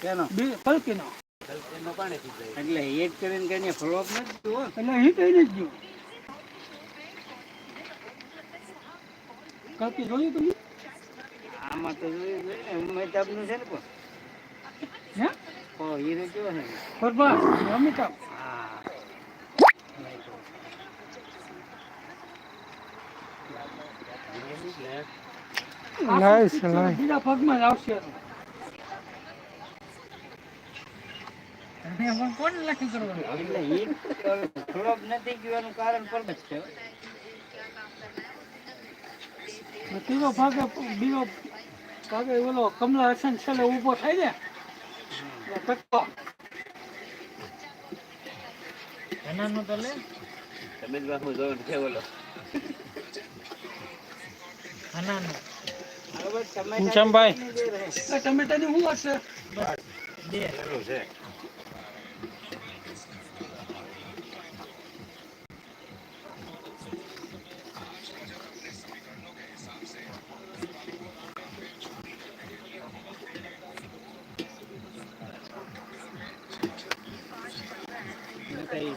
કેનો? બે કલકીનો એનો પાણીથી જાય એટલે એક કરીને કઈ ફ્લોપ નથી થયો એટલે અહીં કઈ નથી ગયું. કલકી જોયું તમે? આમાં તો જોયું જોયું ને અમિતાભનું છે ને પણ હે? ઓ હીરો કેવો છે? બરબાદ અમિતાભ. હા. નાઈસ બીજા આવશે. એમાં કોને લખી કરવાનું? એટલે નથી ગયું એનું કારણ પણ જ છે? ત્રીજો ભાગે બીજો ભાગે ઓલો કમલા હસન છેલ્લે ઊભો થાય ને તો લે. તમે જ બાપુ જોયું છે બોલો ઘનશ્યામભાઈ. એ ટમેટાની શું હશે? છે કઈ જગ્યા નાખી દીધું માં તૂટી જાય એવું થાય બધું લીધો ને હમ. કેમ ને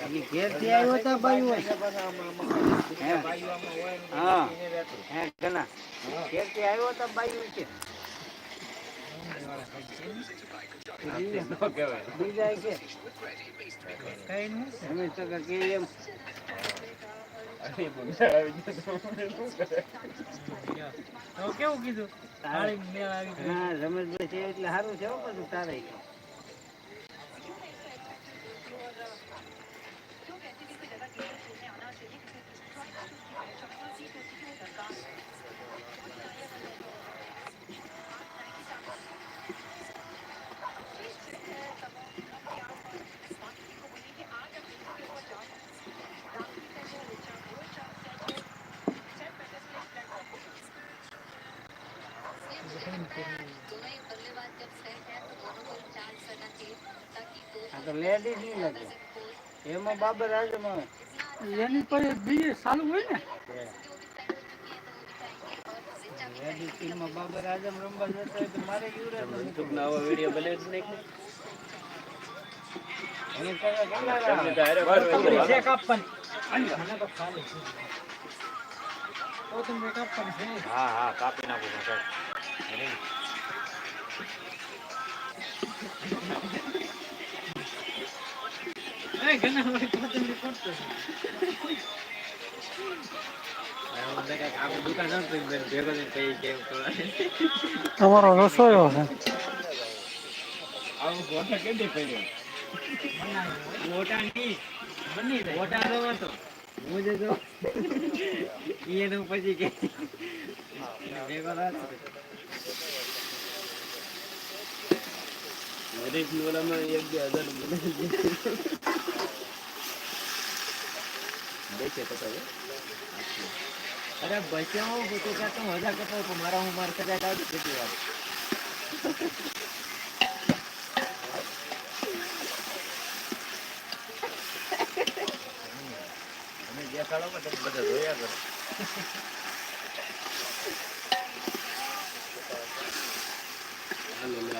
ઘેરથી આવ્યો તો ભાઈ હા? હે. ઘણા. ઘેરથી આવ્યો તો ભાઈ છે બીજા કે. અમે તો કાંઈ એમ. કેવું કીધું? હા રમેશભાઈ છે એટલે સારું છે હો બધું તારે. તો લેડીઝ નહીં લાગે. એમાં બાબર આજમ એની પર બીજે ચાલુ હોય ને? લેડીઝ ટીમમાં બાબર આજમ રમવા જતા હોય તો મારે યુવરાજ વીડિયો બને જ નહીં એની ટકા કેટલા આવે? ચેક આપવાની તો ખાલી છે. તો તમે કાપવાની હા હા કાપી નાખું છું હું જે જો એનું પછી કે ભેગો થયો દરેક ઓલામાં એક બે હજાર દેખે તો અરે બચ્યા હું તો ક્યાં તું મજા કરતો હતો મારા હું માર કદાચ આવતી કેટલી વાર? દેખાડો બધા જોયા કરો હાલો લે આ જો આવ્યું થોડી દિન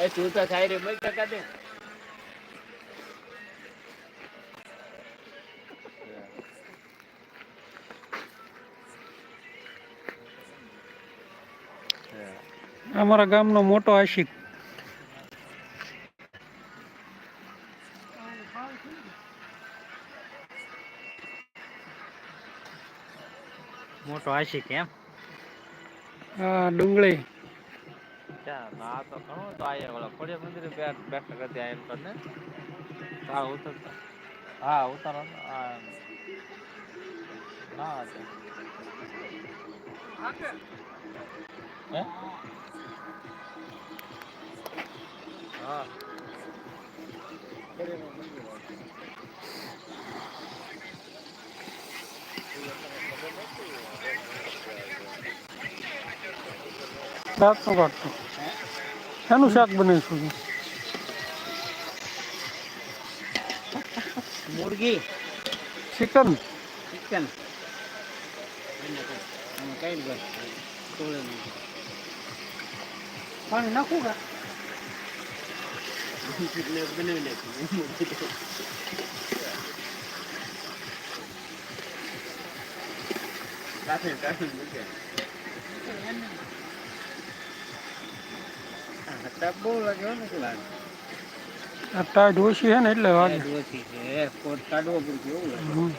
એ તું તો થાય રે મય કાકા દે. અમારા ગામનો મોટો આશિક. મોટો આશિક એમ આ ડુંગળી ત્યાં આ તો ઘણો તો આયા ઓલા ખોડિયા મંદિરે બેઠ બેઠક હતી આ એમ કરીને હા ઉતરતા હા ઉતારો ને. આ ના હે હા શાક નો કાઢતો. એનું શાક બનાવીશું મુરગી. ચિકન ચિકન કઈ બસ પાણી નાખું કા? બનાવી નાખ્યું કાફી કાફી બહુ લાગ્યો ને પેલા આ ટાઈટ ઓછી છે ને એટલે વાગે. ઓછી છે કોટ કાઢવો પડશે એવું લાગે. હમ.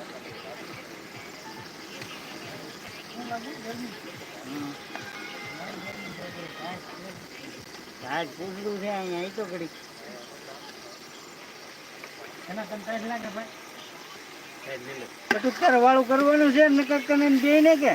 પૂછડું છે અહીંયા અહીં તો ઘડી એના કરતા લાગે ભાઈ. બધું વાળું કરવાનું છે નકર તને એમ દે ને કે.